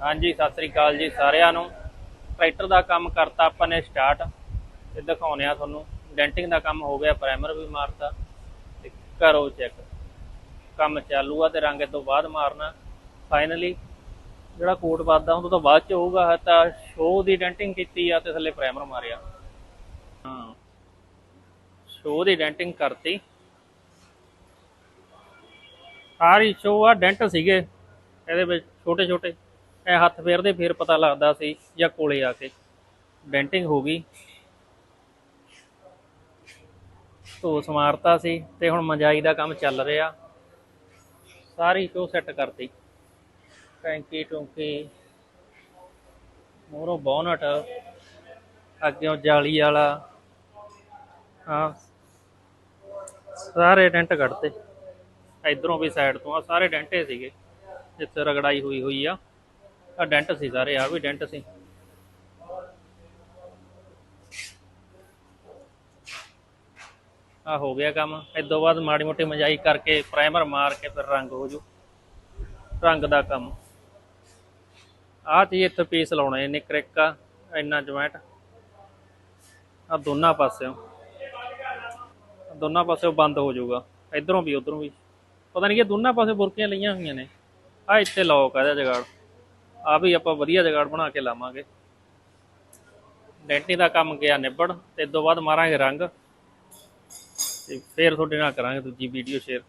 ਹਾਂਜੀ, ਸਤਿ ਸ੍ਰੀ ਅਕਾਲ ਜੀ ਸਾਰਿਆਂ ਨੂੰ। ਟਰੈਕਟਰ ਦਾ ਕੰਮ ਕਰਤਾ ਆਪਾਂ ਨੇ ਸਟਾਰਟ ਤੇ ਦਿਖਾਉਣੇ ਆ ਤੁਹਾਨੂੰ। ਡੈਂਟਿੰਗ ਦਾ ਕੰਮ ਹੋ ਗਿਆ ਪ੍ਰਾਈਮਰ ਵੀ ਮਾਰਤਾ ਤੇ ਕਰੋ ਚੈੱਕ ਕੰਮ ਚਾਲੂ ਆ ਤੇ ਰੰਗ ਤੋਂ ਬਾਅਦ ਮਾਰਨਾ। ਫਾਈਨਲੀ ਜਿਹੜਾ ਕੋਟ ਵੱਧਦਾ ਉਹ ਤੋਂ ਬਾਅਦ ਚ ਹੋਊਗਾ ਤਾਂ ਸ਼ੋਅ ਦੀ ਡੈਂਟਿੰਗ ਕੀਤੀ ਆ ਤੇ ਥੱਲੇ ਪ੍ਰਾਈਮਰ ਮਾਰਿਆ। ਹਾਂ। ਸ਼ੋਅ ਦੀ ਡੈਂਟਿੰਗ ਕਰਤੀ। ਸਾਰੀ ਸ਼ੋਅ ਆ ਡੈਂਟ ਸੀਗੇ ਇਹਦੇ ਵਿੱਚ ਛੋਟੇ ਛੋਟੇ ਇਹ ਹੱਥ ਫੇਰਦੇ, ਫੇਰ ਪਤਾ ਲੱਗਦਾ ਸੀ ਜਾਂ ਕੋਲੇ ਆ ਕੇ। ਡੈਂਟਿੰਗ ਹੋ ਗਈ। ਧੋ ਸਮਾਰਤਾ ਸੀ ਤੇ ਹੁਣ ਮੰਜਾਈ ਦਾ ਕੰਮ ਚੱਲ ਰਿਹਾ। ਸਾਰੀ ਕਿਉਂ ਸੈੱਟ ਕਰਤੀ। ਟੈਂਕੀ, ਟੁੰਕੀ ਮੋਰੋਂ ਬੋਨਟ ਅੱਗੇ ਜਾਲੀ ਵਾਲਾ, ਹਾਂ। ਸਾਰੇ ਡੈਂਟ ਕੱਢਤੇ। ਇਧਰੋਂ ਵੀ ਸਾਈਡ ਤੋਂ ਆ ਸਾਰੇ ਡੈਂਟੇ ਸੀਗੇ, ਜਿੱਥੇ ਰਗੜਾਈ ਹੋਈ ਹੋਈ ਆ। ਆ ਡੈਂਟ ਸੀ ਸਾਰੇ, ਆ ਵੀ ਡੈਂਟ ਸੀ। ਆ ਹੋ ਗਿਆ ਕੰਮ। ਇਸ ਤੋਂ ਬਾਅਦ ਮਾੜੀ ਮੋਟੀ ਮਜਾਈ ਕਰਕੇ ਪ੍ਰਾਈਮਰ ਮਾਰ ਕੇ ਫਿਰ ਰੰਗ ਹੋ ਜੂ। ਰੰਗ ਦਾ ਕੰਮ। ਆ ਚੀਜ਼ ਇੱਥੇ ਪੀਸ ਲਾਉਣਾ ਇਹਨੇ ਕ੍ਰਿਕਾ ਇੰਨਾ ਜੁਆਇੰਟ। ਆ ਦੋਨਾਂ ਪਾਸਿਓਂ। ਦੋਨਾਂ ਪਾਸਿਓਂ ਬੰਦ ਹੋ ਜਾਊਗਾ। ਇਧਰੋਂ ਵੀ, ਉਧਰੋਂ ਵੀ। ਪਤਾ ਨਹੀਂ ਕਿ ਦੋਨਾਂ ਪਾਸੇ ਬੁਰਕੀਆਂ ਲਈਆਂ ਹੋਈਆਂ ਨੇ। ਆ ਇੱਥੇ ਲੌਕ ਆ ਇਹਦਾ ਜਗਾੜ। ਆ ਵੀ ਆਪਾਂ ਵਧੀਆ ਜਗਾੜ ਬਣਾ ਕੇ ਲਾਵਾਂਗੇ। ਡੈਂਟੀ ਦਾ ਕੰਮ ਗਿਆ ਨਿਬੜ, ਤੇ ਇਸ ਤੋਂ ਬਾਅਦ ਮਾਰਾਂਗੇ ਰੰਗ। ਤੇ ਫੇਰ ਤੁਹਾਡੇ ਨਾਲ ਕਰਾਂਗੇ ਦੂਜੀ ਵੀਡੀਓ ਸ਼ੇਅਰ